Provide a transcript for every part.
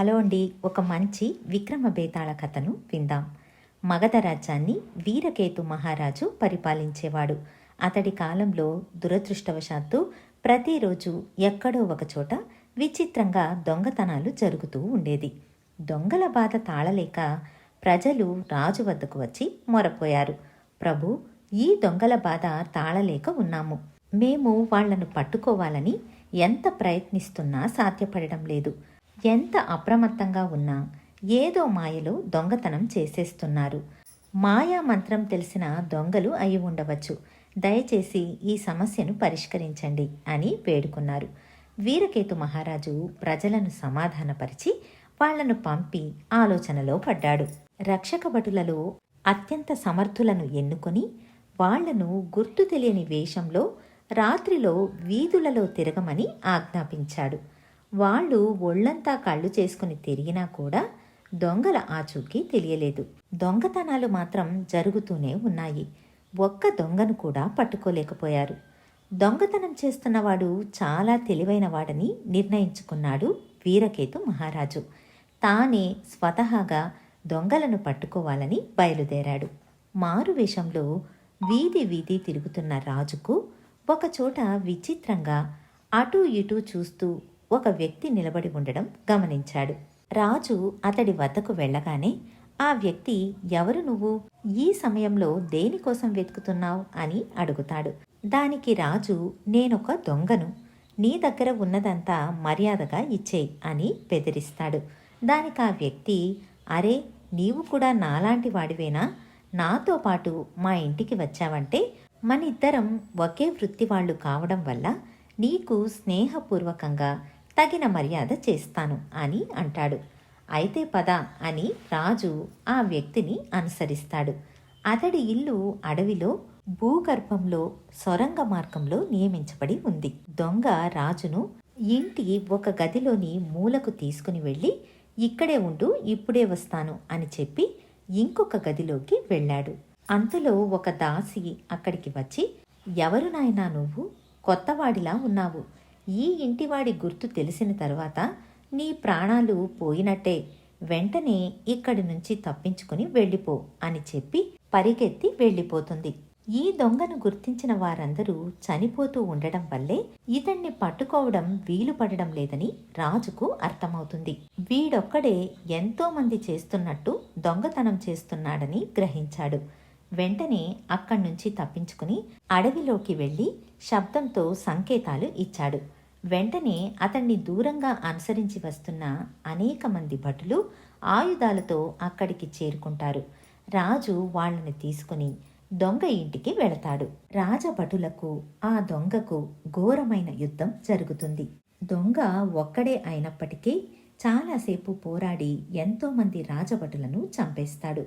Hello అండి ఒక మంచి విక్రమ బేతాళ కథను విందాం. మగధ రాజ్యాన్ని వీరకేతు మహారాజు పరిపాలించేవాడు. అతడి కాలంలో దురదృష్టవశాత్తు ప్రతిరోజు ఎక్కడో ఒకచోట విచిత్రంగా దొంగతనాలు జరుగుతూ ఉండేది. దొంగల బాధ తాళలేక ప్రజలు రాజు వద్దకు వచ్చి మొరపోయారు. ప్రభు ఈ దొంగల బాధ తాళలేక ఉన్నాము. మేము వాళ్ళను పట్టుకోవాలని ఎంత ప్రయత్నిస్తున్నా సాధ్యపడడం లేదు. ఎంత అప్రమత్తంగా ఉన్నా ఏదో మాయలో దొంగతనం చేసేస్తున్నారు. మాయా మంత్రం తెలిసిన దొంగలు అయి ఉండవచ్చు. దయచేసి ఈ సమస్యను పరిష్కరించండి అని వేడుకున్నారు. వీరకేతు మహారాజు ప్రజలను సమాధానపరిచి వాళ్ళను పంపి ఆలోచనలో పడ్డాడు. రక్షక భటులలో అత్యంత సమర్థులను ఎన్నుకొని వాళ్ళను గుర్తు తెలియని వేషంలో రాత్రిలో వీధులలో తిరగమని ఆజ్ఞాపించాడు. వాళ్ళు ఒళ్ళంతా కళ్ళు చేసుకుని తిరిగినా కూడా దొంగల ఆచూకీ తెలియలేదు. దొంగతనాలు మాత్రం జరుగుతూనే ఉన్నాయి. ఒక్క దొంగను కూడా పట్టుకోలేకపోయారు. దొంగతనం చేస్తున్నవాడు చాలా తెలివైనవాడని నిర్ణయించుకున్నాడు వీరకేతు మహారాజు. తానే స్వతహాగా దొంగలను పట్టుకోవాలని బయలుదేరాడు. మారు వేషంలో వీధి వీధి తిరుగుతున్న రాజుకు ఒకచోట విచిత్రంగా అటూ ఇటూ చూస్తూ ఒక వ్యక్తి నిలబడి ఉండడం గమనించాడు. రాజు అతడి వద్దకు వెళ్ళగానే ఆ వ్యక్తి ఎవరు నువ్వు? ఈ సమయంలో దేనికోసం వెతుకుతున్నావు? అని అడుగుతాడు. దానికి రాజు నేనొక దొంగను. నీ దగ్గర ఉన్నదంతా మర్యాదగా ఇచ్చేయి అని బెదిరిస్తాడు. దానికి ఆ వ్యక్తి అరే నీవు కూడా నాలాంటి వాడివేనా? నాతో పాటు మా ఇంటికి వచ్చావంటే మన ఇద్దరం ఒకే వృత్తి వాళ్ళు కావడం వల్ల నీకు స్నేహపూర్వకంగా తగిన మర్యాద చేస్తాను అని అంటాడు. అయితే పద అని రాజు ఆ వ్యక్తిని అనుసరిస్తాడు. అతడి ఇల్లు అడవిలో భూగర్భంలో సొరంగ మార్గంలో నియమించబడి ఉంది. దొంగ రాజును ఇంటి ఒక గదిలోని మూలకు తీసుకుని వెళ్ళి ఇక్కడే ఉండు ఇప్పుడే వస్తాను అని చెప్పి ఇంకొక గదిలోకి వెళ్ళాడు. అంతలో ఒక దాసి అక్కడికి వచ్చి ఎవరు నాయనా నువ్వు? కొత్తవాడిలా ఉన్నావు. ఈ ఇంటివాడి గుర్తు తెలిసిన తర్వాత నీ ప్రాణాలు పోయినట్టే. వెంటనే ఇక్కడి నుంచి తప్పించుకుని వెళ్ళిపో అని చెప్పి పరిగెత్తి వెళ్ళిపోతుంది. ఈ దొంగను గుర్తించిన వారందరూ చనిపోతూ ఉండడం వల్లే ఇతన్ని పట్టుకోవడం వీలు పడడం లేదని రాజుకు అర్థమవుతుంది. వీడొక్కడే ఎంతో మంది చేస్తున్నట్టు దొంగతనం చేస్తున్నాడని గ్రహించాడు. వెంటనే అక్కడి నుంచి తప్పించుకుని అడవిలోకి వెళ్ళి శబ్దంతో సంకేతాలు ఇచ్చాడు. వెంటనే అతన్ని దూరంగా అనుసరించి వస్తున్న అనేక మంది భటులు ఆయుధాలతో అక్కడికి చేరుకుంటారు. రాజు వాళ్ళని తీసుకుని దొంగ ఇంటికి వెళతాడు. రాజభటులకు ఆ దొంగకు ఘోరమైన యుద్ధం జరుగుతుంది. దొంగ ఒక్కడే అయినప్పటికీ చాలాసేపు పోరాడి ఎంతోమంది రాజభటులను చంపేస్తాడు.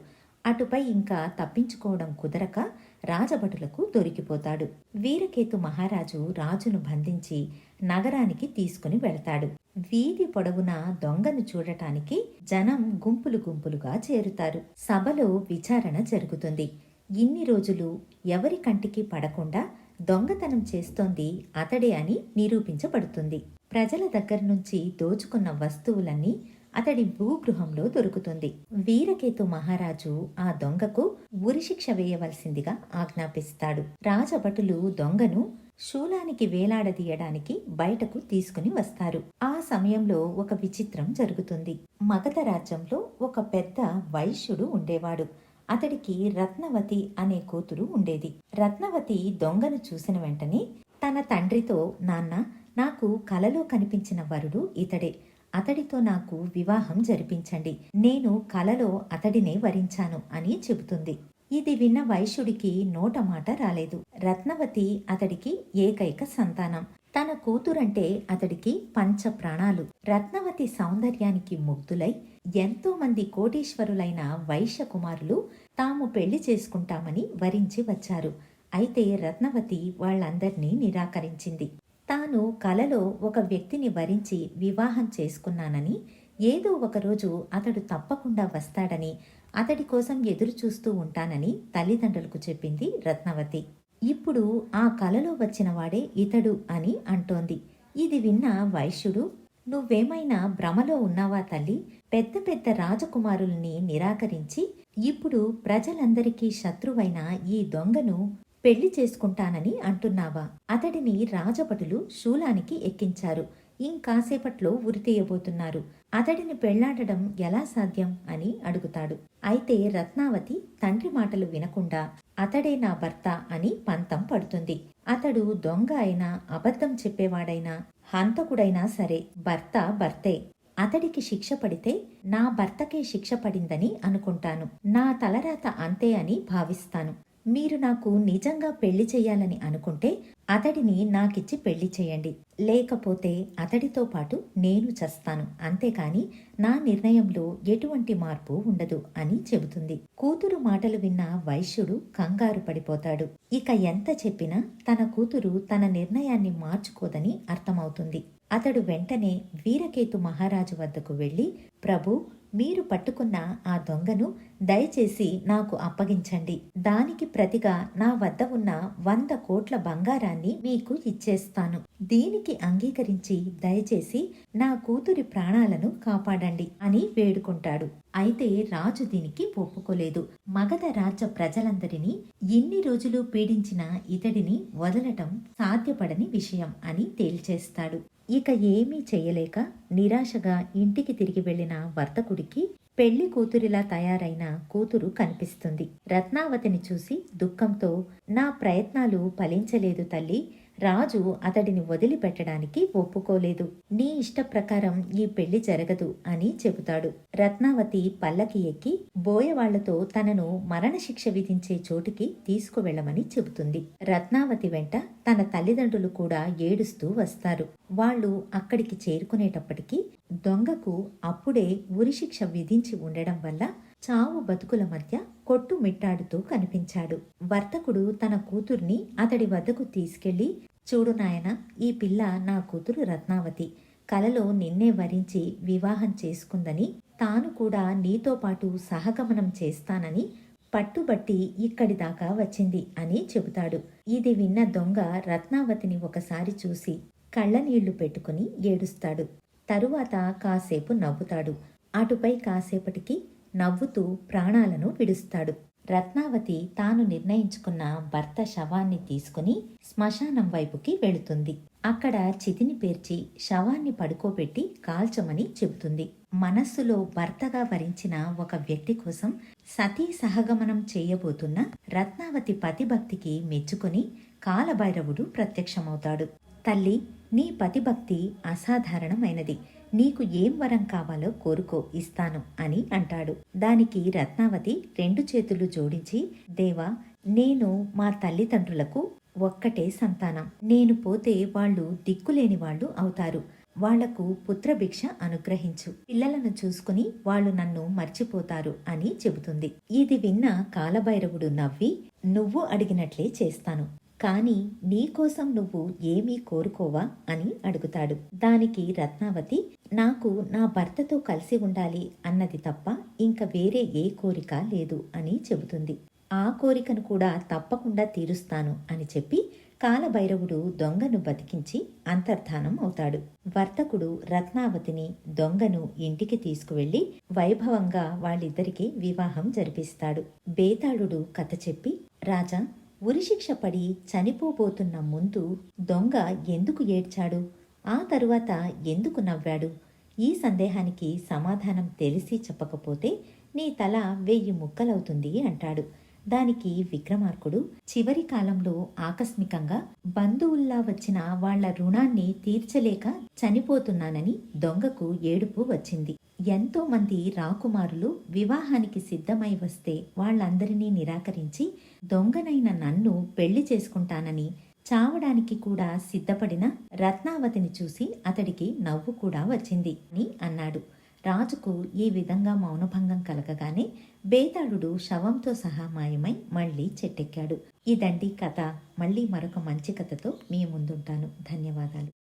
అటుపై ఇంకా తప్పించుకోవడం కుదరక రాజభటులకు దొరికిపోతాడు. వీరకేతు మహారాజు రాజును బంధించి నగరానికి తీసుకుని వెళతాడు. వీధి పొడవున దొంగను చూడటానికి జనం గుంపులు గుంపులుగా చేరుతారు. సభలో విచారణ జరుగుతుంది. ఇన్ని రోజులు ఎవరి కంటికి పడకుండా దొంగతనం చేస్తోంది అతడే అని నిరూపించబడుతుంది. ప్రజల దగ్గర నుంచి దోచుకున్న వస్తువులన్నీ అతడి భూగృహంలో దొరుకుతుంది. వీరకేతు మహారాజు ఆ దొంగకు ఉరిశిక్ష వేయవలసిందిగా ఆజ్ఞాపిస్తాడు. రాజభటులు దొంగను శూలానికి వేలాడదీయడానికి బయటకు తీసుకుని వస్తారు. ఆ సమయంలో ఒక విచిత్రం జరుగుతుంది. మగధ రాజ్యంలో ఒక పెద్ద వైశ్యుడు ఉండేవాడు. అతడికి రత్నవతి అనే కూతురు ఉండేది. రత్నవతి దొంగను చూసిన వెంటనే తన తండ్రితో నాన్న నాకు కలలో కనిపించిన వరుడు ఇతడే. అతడితో నాకు వివాహం జరిపించండి. నేను కలలో అతడినే వరించాను అని చెబుతుంది. ఇది విన్న వైశ్యుడికి నోట మాట రాలేదు. రత్నవతి అతడికి ఏకైక సంతానం. తన కూతురంటే అతడికి పంచ ప్రాణాలు రత్నవతి సౌందర్యానికి ముగ్ధులై ఎంతో మంది కోటీశ్వరులైన వైశ్య కుమారులు తాము పెళ్ళి చేసుకుంటామని వరించి వచ్చారు. అయితే రత్నవతి వాళ్ళందరినీ నిరాకరించింది. తాను కలలో ఒక వ్యక్తిని వరించి వివాహం చేసుకున్నానని ఏదో ఒకరోజు అతడు తప్పకుండా వస్తాడని అతడి కోసం ఎదురు చూస్తూ ఉంటానని తల్లిదండ్రులకు చెప్పింది రత్నవతి. ఇప్పుడు ఆ కలలో వచ్చిన వాడే ఇతడు అని అంటోంది. ఇది విన్న వైశ్యుడు నువ్వేమైనా భ్రమలో ఉన్నావా తల్లి? పెద్ద పెద్ద రాజకుమారుల్ని నిరాకరించి ఇప్పుడు ప్రజలందరికీ శత్రువైన ఈ దొంగను పెళ్ళి చేసుకుంటానని అంటున్నావా? అతడిని రాజభటులు శూలానికి ఎక్కించారు. ఇంకాసేపట్లో ఉరితీయబోతున్నారు. అతడిని పెళ్ళాడడం ఎలా సాధ్యం? అని అడుగుతాడు. అయితే రత్నావతి తండ్రి మాటలు వినకుండా అతడే నా భర్త అని పంతం పడుతుంది. అతడు దొంగ అయినా అబద్ధం చెప్పేవాడైనా హంతకుడైనా సరే భర్త భర్తే. అతడికి శిక్ష పడితే నా భర్తకే శిక్ష పడిందని అనుకుంటాను. నా తలరాత అంతే అని భావిస్తాను. మీరు నాకు నిజంగా పెళ్ళి చేయాలని అనుకుంటే అతడిని నాకిచ్చి పెళ్ళి చేయండి. లేకపోతే అతడితో పాటు నేను చస్తాను. అంతేకాని నా నిర్ణయంలో ఎటువంటి మార్పు ఉండదు అని చెబుతుంది. కూతురు మాటలు విన్న వైశ్యుడు కంగారు పడిపోతాడు. ఇక ఎంత చెప్పినా తన కూతురు తన నిర్ణయాన్ని మార్చుకోదని అర్థమవుతుంది. అతడు వెంటనే వీరకేతు మహారాజు వద్దకు వెళ్ళి ప్రభు మీరు పట్టుకున్న ఆ దొంగను దయచేసి నాకు అప్పగించండి. దానికి ప్రతిగా నా వద్ద ఉన్న వంద కోట్ల బంగారాన్ని మీకు ఇచ్చేస్తాను. దీనికి అంగీకరించి దయచేసి నా కూతురి ప్రాణాలను కాపాడండి అని వేడుకుంటాడు. అయితే రాజు దీనికి ఒప్పుకోలేదు. మగధ రాజ్య ప్రజలందరినీ ఇన్ని రోజులు పీడించిన ఇతడిని వదలటం సాధ్యపడని విషయం అని తేల్చేస్తాడు. ఇక ఏమీ చేయలేక నిరాశగా ఇంటికి తిరిగి వెళ్ళిన వర్తకుడికి పెళ్ళి కూతురిలా తయారైన కూతురు కనిపిస్తుంది. రత్నావతిని చూసి దుఃఖంతో నా ప్రయత్నాలు ఫలించలేదు తల్లి. రాజు అతడిని వదిలిపెట్టడానికి ఒప్పుకోలేదు. నీ ఇష్ట ప్రకారం ఈ పెళ్ళి జరగదు అని చెబుతాడు. రత్నావతి పల్లకి ఎక్కి బోయవాళ్ళతో తనను మరణశిక్ష విధించే చోటికి తీసుకువెళ్ళమని చెబుతుంది. రత్నావతి వెంట తన తల్లిదండ్రులు కూడా ఏడుస్తూ వస్తారు. వాళ్ళు అక్కడికి చేరుకునేటప్పటికీ దొంగకు అప్పుడే ఉరిశిక్ష విధించి ఉండడం వల్ల చావు బతుకుల మధ్య కొట్టుమిట్టాడుతూ కనిపించాడు. వర్తకుడు తన కూతుర్ని అతడి వద్దకు తీసుకెళ్ళి చూడు నాయన ఈ పిల్ల నా కూతురు రత్నావతి. కలలో నిన్నే వరించి వివాహం చేసుకుందని తాను కూడా నీతో పాటు సహగమనం చేస్తానని పట్టుబట్టి ఇక్కడి దాకా వచ్చింది అని చెబుతాడు. ఇది విన్న దొంగ రత్నావతిని ఒకసారి చూసి కళ్ళనీళ్ళు పెట్టుకుని ఏడుస్తాడు. తరువాత కాసేపు నవ్వుతాడు. అటుపై కాసేపటికి నవ్వుతూ ప్రాణాలను విడుస్తాడు. రత్నావతి తాను నిర్ణయించుకున్న భర్త శవాన్ని తీసుకుని శ్మశానం వైపుకి వెళుతుంది. అక్కడ చితిని పేర్చి శవాన్ని పడుకోబెట్టి కాల్చమని చెబుతుంది. మనస్సులో భర్తగా వరించిన ఒక వ్యక్తి కోసం సతీ సహగమనం చేయబోతున్న రత్నావతి పతిభక్తికి మెచ్చుకుని కాలభైరవుడు ప్రత్యక్షమవుతాడు. తల్లి నీ పతిభక్తి అసాధారణమైనది. నీకు ఏం వరం కావాలో కోరుకో ఇస్తాను అని అంటాడు. దానికి రత్నావతి రెండు చేతులు జోడించి దేవా నేను మా తల్లిదండ్రులకు ఒక్కటే సంతానం. నేను పోతే వాళ్ళు దిక్కులేని వాళ్ళు అవుతారు. వాళ్ళకు పుత్రభిక్ష అనుగ్రహించు. పిల్లలను చూసుకుని వాళ్ళు నన్ను మర్చిపోతారు అని చెబుతుంది. ఇది విన్న కాలభైరవుడు నవ్వి నువ్వు అడిగినట్లే చేస్తాను. కానీ నీకోసం నువ్వు ఏమీ కోరుకోవా అని అడుగుతాడు. దానికి రత్నావతి నాకు నా భర్తతో కలిసి ఉండాలి అన్నది తప్ప ఇంక వేరే ఏ కోరిక లేదు అని చెబుతుంది. ఆ కోరికను కూడా తప్పకుండా తీరుస్తాను అని చెప్పి కాలభైరవుడు దొంగను బతికించి అంతర్ధానం అవుతాడు. వర్తకుడు రత్నావతిని దొంగను ఇంటికి తీసుకువెళ్ళి వైభవంగా వాళ్ళిద్దరికీ వివాహం జరిపిస్తాడు. బేతాళుడు కథ చెప్పి రాజా ఉరిశిక్ష పడి చనిపోబోతున్న ముందు దొంగ ఎందుకు ఏడ్చాడు? ఆ తరువాత ఎందుకు నవ్వాడు? ఈ సందేహానికి సమాధానం తెలిసి చెప్పకపోతే నీ తల వెయ్యి ముక్కలవుతుంది అంటాడు. దానికి విక్రమార్కుడు చివరి కాలంలో ఆకస్మికంగా బంధువుల్లా వచ్చిన వాళ్ళ రుణాన్ని తీర్చలేక చనిపోతున్నానని దొంగకు ఏడుపు వచ్చింది. ఎంతో మంది రాకుమారులు వివాహానికి సిద్ధమై వస్తే వాళ్ళందరినీ నిరాకరించి దొంగనైన నన్ను పెళ్ళి చేసుకుంటానని చావడానికి కూడా సిద్ధపడిన రత్నావతిని చూసి అతడికి నవ్వు కూడా వచ్చింది అని అన్నాడు. రాజుకు ఈ విధంగా మౌనభంగం కలగగానే బేతాళుడు శవంతో సహా మాయమై మళ్ళీ చెట్టెక్కాడు. ఇదండి కథ. మళ్ళీ మరొక మంచి కథతో మీ ముందుంటాను. ధన్యవాదాలు.